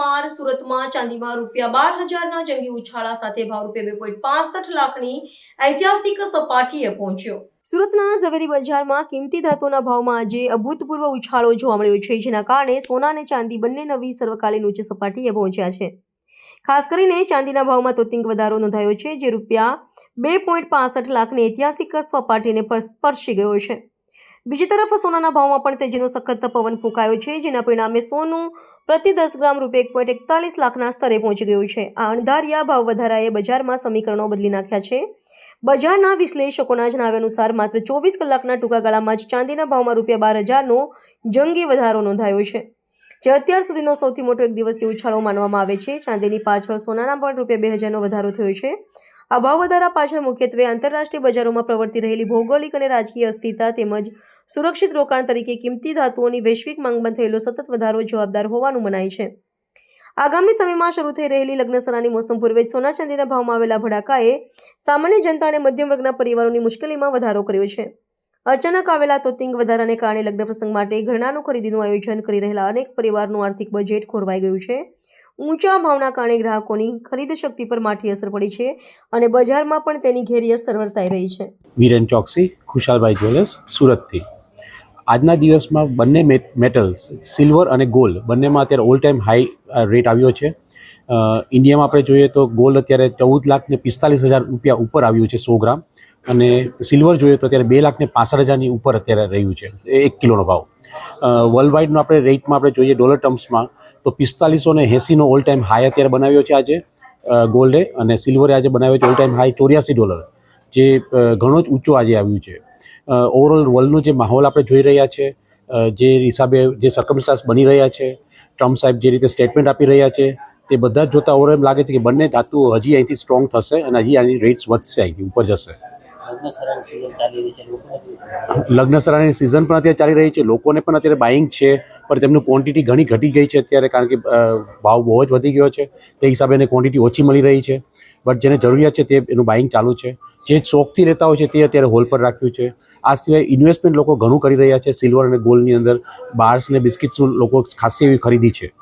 માર સુરતમાં ચાંદીમાં રૂપિયા બાર હજારના જંગી ઉછાળા સાથે ભાવ રૂપિયા બે પોઈન્ટ પાસઠ લાખની ઐતિહાસિક સપાટીએ પહોંચ્યો. સુરતના ઝવેરી બજારમાં કિંમતી ધાતુના ભાવમાં આજે અભૂતપૂર્વ ઉછાળો જોવા મળ્યો છે, જેના કારણે સોના અને ચાંદી બંને નવી સર્વકાલીન ઉચ્ચ સપાટીએ પહોંચ્યા છે. ખાસ કરીને ચાંદીના ભાવમાં તોતિંગ વધારો નોંધાયો છે, જે રૂપિયા બે પોઈન્ટ પાસઠ લાખની ઐતિહાસિક સપાટીને સ્પર્શી ગયો છે. બીજી તરફ સોનાના ભાવમાં પણ તેજીનો સખત પવન ફૂંકાયો છે, જેના પરિણામે સોનું પ્રતિ દસ ગ્રામ રૂપિયા એક પોઈન્ટ એકતાલીસ લાખના સ્તરે પહોંચી ગયું છે. આ અણધાર્યા ભાવ વધારાએ બજારમાં સમીકરણો બદલી નાખ્યા છે. બજારના વિશ્લેષકોના જણાવ્યા અનુસાર, માત્ર ચોવીસ કલાકના ટૂંકા ગાળામાં જ ચાંદીના ભાવમાં રૂપિયા બાર હજારનો જંગી વધારો નોંધાયો છે. જે અત્યાર સુધીનો સૌથી મોટો એક દિવસીય ઉછાળો માનવામાં આવે છે. ચાંદીની પાછળ સોનાના પણ રૂપિયા બે હજારનો વધારો થયો છે. આ ભાવ વધારા પાછળ મુખ્યત્વે આંતરરાષ્ટ્રીય બજારોમાં પ્રવર્તી રહેલી ભૌગોલિક અને રાજકીય અસ્થિરતા તેમજ સુરક્ષિત રોકાણ તરીકે કિંમતી ધાતુઓની વૈશ્વિક માંગમાં થયેલો સતત વધારો જવાબદાર હોવાનું મનાય છે. આગામી સમયમાં શરૂ થઈ રહેલી લગ્નસરાની મોસમ પૂર્વે સોના ચાંદીના ભાવમાં આવેલા ભડાકાએ સામાન્ય જનતા અને મધ્યમ વર્ગના પરિવારોની મુશ્કેલીમાં વધારો કર્યો છે. અચાનક આવેલા તોતિંગ વધારાને કારણે લગ્ન પ્રસંગ માટે ઘરનાનું ખરીદીનું આયોજન કરી રહેલા અનેક પરિવારનું આર્થિક બજેટ ખોરવાઈ ગયું છે. ઊંચા ભાવના કારણે ગ્રાહકોની ખરીદ શક્તિ પર માઠી અસર પડી છે અને બજારમાં પણ તેની ઘેરી અસર વર્તાઈ રહી છે. વીરેન ચોકસી, ખુશાલભાઈ જ્વેલર્સ, સુરતથી. આજના દિવસમાં બંને મેટ- મેટલ્સ સિલ્વર અને ગોલ્ડ બંનેમાં અત્યારે ઓલ ટાઈમ હાઈ રેટ આવ્યો છે. ઇન્ડિયામાં આપણે જોઈએ તો ગોલ્ડ અત્યારે ચૌદ લાખ ને પિસ્તાલીસ હજાર રૂપિયા ઉપર આવ્યું છે સો ગ્રામ અને સિલ્વર જોઈએ તો અત્યારે બે લાખ ને પાસઠ હજારની ઉપર અત્યારે રહ્યું છે, એક કિલોનો ભાવ. વર્લ્ડ વાઇડનો આપણે રેટમાં આપણે જોઈએ ડોલર ટર્મ્સમાં તો પિસ્તાલીસો ને એંસીનો ઓલ ટાઈમ હાઈ અત્યારે બનાવ્યો છે આજે ગોલ્ડે અને સિલ્વરે આજે બનાવ્યો છે ઓલ ટાઈમ હાઈ ચોર્યાસી ડોલર જે ઘણો જ ઊંચો આજે આવ્યું છે. ઓવરઓલ વર્લ્ડનો જે માહોલ આપણે જોઈ રહ્યા છે જે હિસાબે જે સર્કમસ્ટાન્સ બની રહ્યા છે ટ્રમ્પ સાહેબ જે રીતે સ્ટેટમેન્ટ આપી રહ્યા છે, તે બધા જ જોતા ઓવર એમ લાગે છે કે બંને ધાતુઓ હજી અહીંથી સ્ટ્રોંગ થશે અને હજી આની રેટ્સ વધશે અહીંથી, ઉપર જશે. લગ્નસરાની સિઝન પણ અત્યારે ચાલી રહી છે. લોકોને પણ અત્યારે બાઇંગ છે, પણ તેમનું ક્વોન્ટિટી ઘણી ઘટી ગઈ છે અત્યારે કારણ કે ભાવ બહુ જ વધી ગયો છે. તે હિસાબે એને ક્વોન્ટિટી ઓછી મળી રહી છે. બટ જેને જરૂરિયાત છે તે એનું બાઇંગ ચાલુ છે. જે શોખથી લેતા હોય છે તે અત્યારે હોલ પર રાખ્યું છે. આ સિવાય ઇન્વેસ્ટમેન્ટ લોકો ઘણું કરી રહ્યા છે. સિલ્વર અને ગોલ્ડની અંદર બાર્સ અને બિસ્કિટ્સ લોકો ખાસી એવી ખરીદી છે.